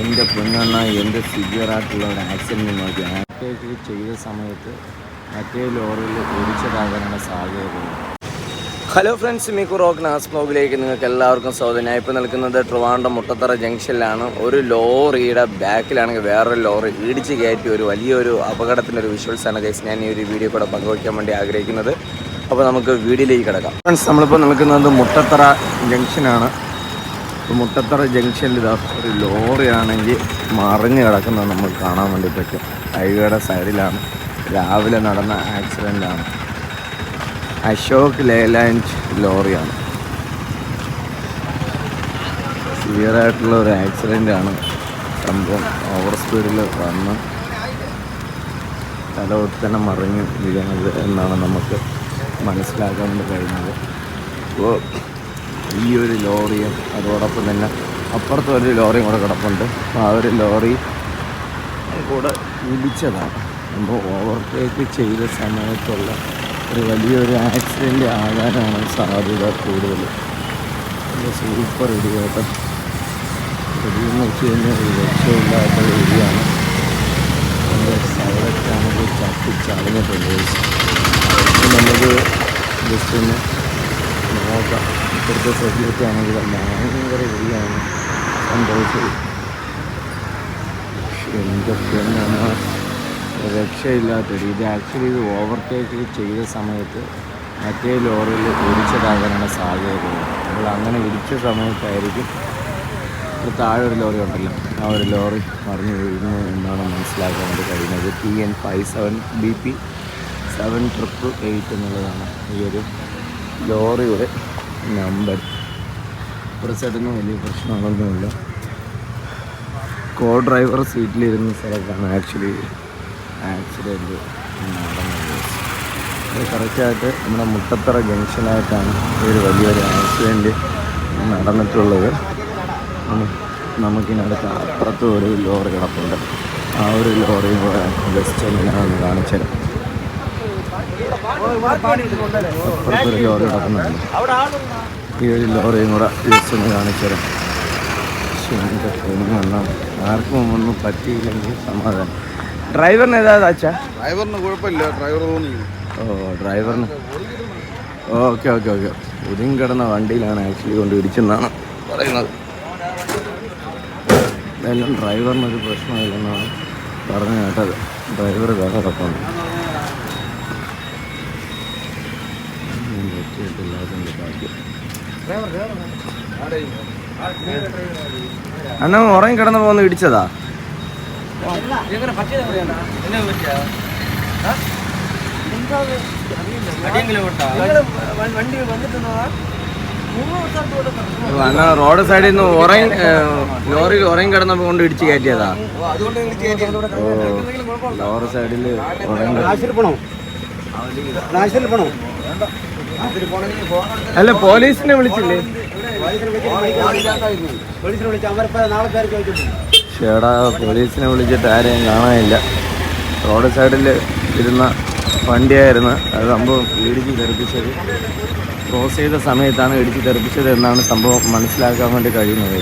എന്റെ പെണ്ണെണ്ണ എന്റെ സിവിയറായിട്ടുള്ള ഒരു ആക്സിഡന്റ് നോക്കി. ആക്ടേക്ക് ചെയ്ത സമയത്ത് മറ്റേ ലോറിയിൽ ഓടിച്ചതാകാനാണ് സാധ്യതയുള്ളത് ഹലോ ഫ്രണ്ട്സ് മിക്കു റോക്ക് നാസ് ബ്ലോഗിലേക്ക് നിങ്ങൾക്ക് എല്ലാവർക്കും സ്വാഗതം. ഞാൻ ഇപ്പോൾ നിൽക്കുന്നത് ട്രിവാൻഡ്രം മുട്ടത്തറ ജംഗ്ഷനിലാണ്. ഒരു ലോറിയുടെ ബാക്കിലാണെങ്കിൽ വേറൊരു ലോറി ഇടിച്ച് കയറ്റി ഒരു വലിയൊരു അപകടത്തിന്റെ ഒരു വിഷ്വൽസാണ് ഗൈസ് ഞാൻ ഈ ഒരു വീഡിയോ കൂടെ പങ്കുവയ്ക്കാൻ വേണ്ടി ആഗ്രഹിക്കുന്നത്. അപ്പോൾ നമുക്ക് വീഡിയോയിലേക്ക് കിടക്കാം. ഫ്രണ്ട്സ് നമ്മളിപ്പോൾ നിൽക്കുന്നത് മുട്ടത്തറ ജംഗ്ഷനാണ്. ഇപ്പോൾ മുട്ടത്തറ ജംഗ്ഷനിൽ ഇതാ ഒരു ലോറിയാണെങ്കിൽ മറിഞ്ഞ് കിടക്കുന്നത് നമ്മൾ കാണാൻ വേണ്ടി പറ്റും. ഹൈവേയുടെ സൈഡിലാണ്. രാവിലെ നടന്ന ആക്സിഡന്റാണ്. അശോക് ലേലാൻഡ് ലോറിയാണ്. സിവിയറായിട്ടുള്ള ഒരു ആക്സിഡന്റാണ് സംഭവം. ഓവർ സ്പീഡിൽ വന്ന് തലവൊട്ട് തന്നെ മറിഞ്ഞ് വീഴുന്നത് എന്നാണ് നമുക്ക് മനസ്സിലാക്കാൻ വേണ്ടി കഴിയുന്നത് അപ്പോൾ ഈ ഒരു ലോറിയും അതോടൊപ്പം തന്നെ അപ്പുറത്ത് ഒരു ലോറിയും കൂടെ കിടപ്പുണ്ട്. അപ്പോൾ ആ ഒരു ലോറി കൂടെ ഇടിച്ചതാണ്. അപ്പോൾ ഓവർടേക്ക് ചെയ്ത സമയത്തുള്ള ഒരു വലിയൊരു ആക്സിഡന്റ് ആകാനാണ് സാധ്യത കൂടുതൽ. സൂപ്പർ ഇടിയോട്ട് ഇടിയെന്ന് വെച്ച് കഴിഞ്ഞാൽ രക്ഷയില്ലാത്ത ഇടിയാണ്. സൈഡൊക്കെ ആണെങ്കിൽ ചട്ടി ചളഞ്ഞിട്ടുണ്ട് അപ്പോൾ നമുക്ക് ജസ്റ്റ് ഒന്ന് നോക്കാം. ഇപ്പോഴത്തെ ആണെങ്കിൽ ഭയങ്കര ഇടിയാണ് സംഭവിച്ചത് എന്തൊക്കെയാണ് രക്ഷയില്ലാത്തൊരു ഇത്. ആക്ച്വലി ഇത് ഓവർടേക്ക് ചെയ്ത സമയത്ത് മറ്റേ ലോറിയിൽ ഇടിച്ചതാകാനാണ് സാധ്യത. നമ്മൾ അങ്ങനെ ഇടിച്ച സമയത്തായിരിക്കും താഴെ ഒരു ലോറി ഉണ്ടല്ലോ. ആ ഒരു ലോറി മറിഞ്ഞു വീഴുന്നു എന്നാണ് മനസ്സിലാക്കാൻ വേണ്ടി കഴിയുന്നത്. T N five seven B P seven triple eight എന്നുള്ളതാണ് ഈ ഒരു ലോറിയുടെ നമ്പർ. സൈഡിൽ വലിയ പ്രശ്നങ്ങളൊന്നുമില്ല. കോ ഡ്രൈവർ സീറ്റിലിരുന്ന സ്ഥലത്താണ് ആക്ച്വലി ആക്സിഡന്റ് നടന്നത്. കറക്റ്റായിട്ട് നമ്മുടെ മുട്ടത്തറ ജംഗ്ഷനായിട്ടാണ് ഒരു വലിയൊരു ആക്സിഡന്റ് നടന്നിട്ടുള്ളത്. നമുക്കിനടുത്ത് അപ്പുറത്തും ഒരു ലോറി കിടപ്പുണ്ട്. ആ ഒരു ലോറിയും കൂടെ ജസ്റ്റ് ഒന്ന് ഞാനൊന്ന് അപ്പുറത്തൊരു ലോറി കിടക്കുന്നുണ്ട് ഈ ഒരു ലോറിയും കൂടെ ജസ്റ്റ് ഒന്ന് കാണിച്ചുതരാം ശ്ശെ, എന്റെ ആർക്കും ഒന്നും പറ്റിയില്ലെങ്കിൽ സമാധാനം ഡ്രൈവറിന് ഏതാ അച്ഛാ ഡ്രൈവറിന് കുഴപ്പമില്ല ഡ്രൈവർ ഓ ഡ്രൈവറിന്. Okay okay okay. ഒതുങ്ങി കിടന്ന വണ്ടിയിലാണ് ആക്ച്വലി കൊണ്ട് ഇടിച്ചെന്നാണ് പറയുന്നത്. എന്തായാലും ഡ്രൈവറിനൊരു പ്രശ്നമില്ലെന്നാണ് പറഞ്ഞു കേട്ടത്. ഡ്രൈവർ വേറെ കിടപ്പുണ്ട് ഒന്നും പറ്റിയിട്ടില്ലാത്തതിന്റെ ഭാഗ്യം അണ്ണ ഉറങ്ങി കിടന്ന് പോകുന്ന ഇടിച്ചതാ അണ്ണ റോഡ് സൈഡിൽ നിന്ന് ഉറങ്ങി ലോറിയിൽ ഉറങ്ങി കിടന്നപ്പോൾ കൊണ്ട് ഇടിച്ച് കയറ്റിയതാ. ലോറി സൈഡിൽ ഉറങ്ങി അല്ല പോലീസിനെ വിളിച്ചില്ലേ? ചേടാ പോലീസിനെ വിളിച്ചിട്ട് ആരെയും കാണാനില്ല. റോഡ് സൈഡിൽ ഇരുന്ന വണ്ടിയായിരുന്നു. അത് സംഭവം ഇടിച്ച് തെറിപ്പിച്ചത്. ക്രോസ് ചെയ്ത സമയത്താണ് ഇടിച്ച് തെറിപ്പിച്ചത് എന്നാണ് സംഭവം മനസ്സിലാക്കാൻ വേണ്ടി കഴിയുന്നത്.